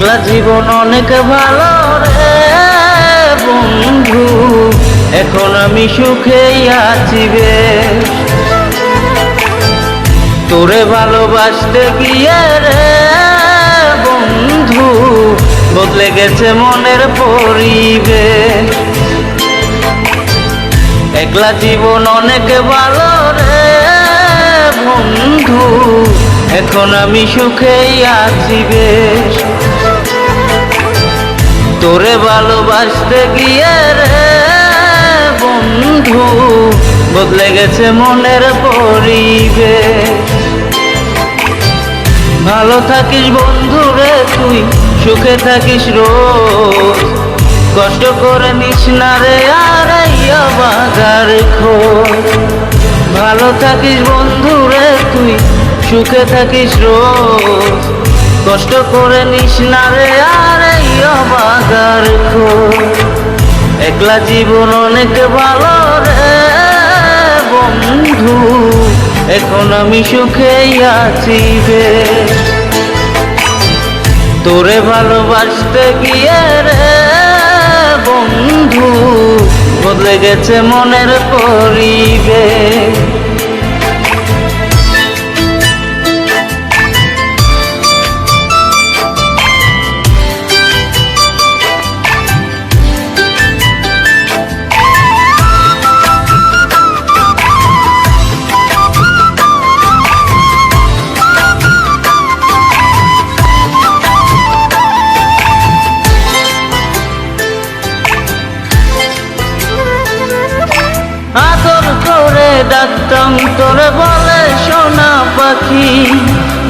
একলা জীবন অনেক ভালো রে বন্ধু। এখন আমি সুখেই আছি তোরে ভালোবাসতে গিয়ে রে বন্ধু, বদলে গেছে মনের পরিবেশ। একলা জীবন অনেক ভালো রে বন্ধু, এখন আমি সুখেই আছি বেশ। তোরে ভালোবাসতে গিয়ে রে বন্ধু, বদলে গেছে মনের পরিবেশ। ভালো থাকিস বন্ধু রে তুই, সুখে থাকিস রোজ। কষ্ট করে নিস না রে আর বাগার খোঁজ। ভালো থাকিস বন্ধু রে তুই, সুখে থাকিস রোজ। কষ্ট করে নিস না রে আর বাগার খোঁজ। একলা জীবন অনেক ভালো রে বন্ধু। এখন আমি সুখেই আছি বেশ তোরে ভালোবাসতে গিয়ে রে বন্ধু। বদলে গেছে মনের পরিবেশ। পাখি,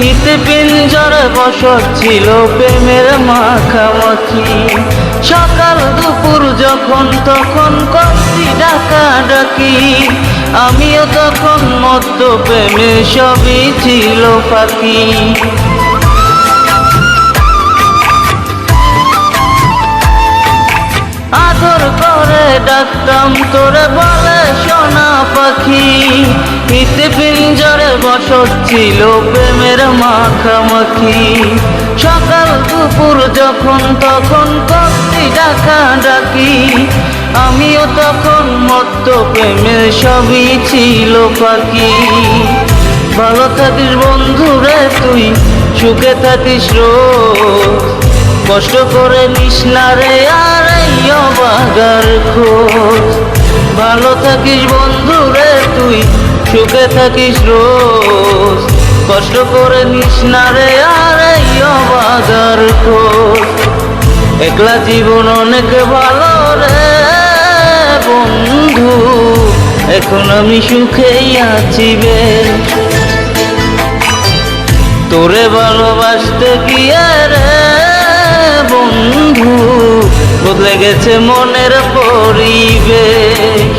ইতে পিঞ্জরে বসত ছিল প্রেমের মাখামাখি। সকাল দুপুর যখন তখন করছি ডাকা ডাকি, আমিও তখন মধ্য প্রেমে সবই ছিল পাখি। আদর করে ডাকতাম, তোরে বলে পাখি। ইতে পিঞ্জরে বসত ছিল প্রেমের মাখামাখি। সকাল দুপুর যখন তখন করছি ডাকা ডাকি আমিও তখন মত্ত প্রেমের সবই ছিল পাখি। ভালো থাকিস বন্ধু রে তুই, সুখে থাকিস রোজ। কষ্ট করে নিস না রে আর বাগার খোঁজ। ভালো থাকিস বন্ধু রে তুই সুখে থাকিস রোজ। কষ্ট করে নিস না রে আর বাগার খোঁজ। একলা জীবন অনেক ভালো রে বন্ধু। এখন আমি সুখেই আছি বেশ তোরে ভালোবাসতে গিয়ে রে বন্ধু। বদলে গেছে মনের পরিবেশ।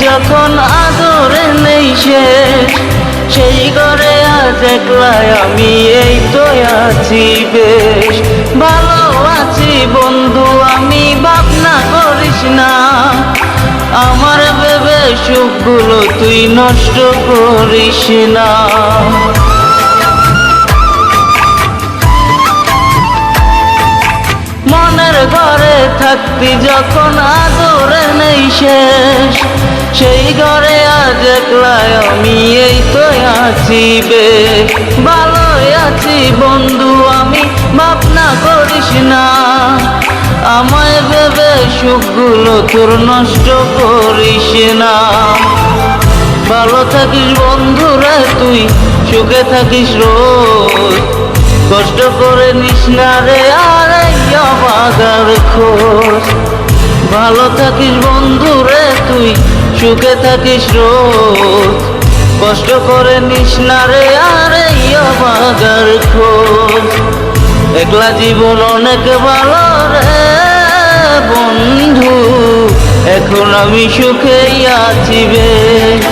যখন আদরে নেই সে, সেই ঘরে আজ একলায় আমি এই তো আছি বেশ। ভালো আছি বন্ধু, আমি ভাবনা করিস না। আমার ভেবে সুখগুলো তুই নষ্ট করিস না। ঘরে থাকতি যখন আদরে নেই শেষ। সেই ঘরে আজ একলাই আমি এই তো আছি বেশ ভালোই আছি বন্ধু, আমি ভাবনা করিস না। আমায় ভেবে সুখগুলো তোর নষ্ট করিস না। ভালো থাকিস বন্ধুরা তুই, সুখে থাকিস রোজ। কষ্ট করে নিস না রে আর বাগার খোঁজ। ভালো থাকিস বন্ধু রে তুই, সুখে থাকিস রোজ। কষ্ট করে নিস না রে আর বাগার খোঁজ। একলা জীবন অনেক ভালো রে বন্ধু। এখন আমি সুখেই আছি বেশ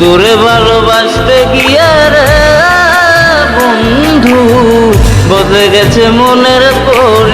তোরে ভালোবাসতে গেছে মনের পরি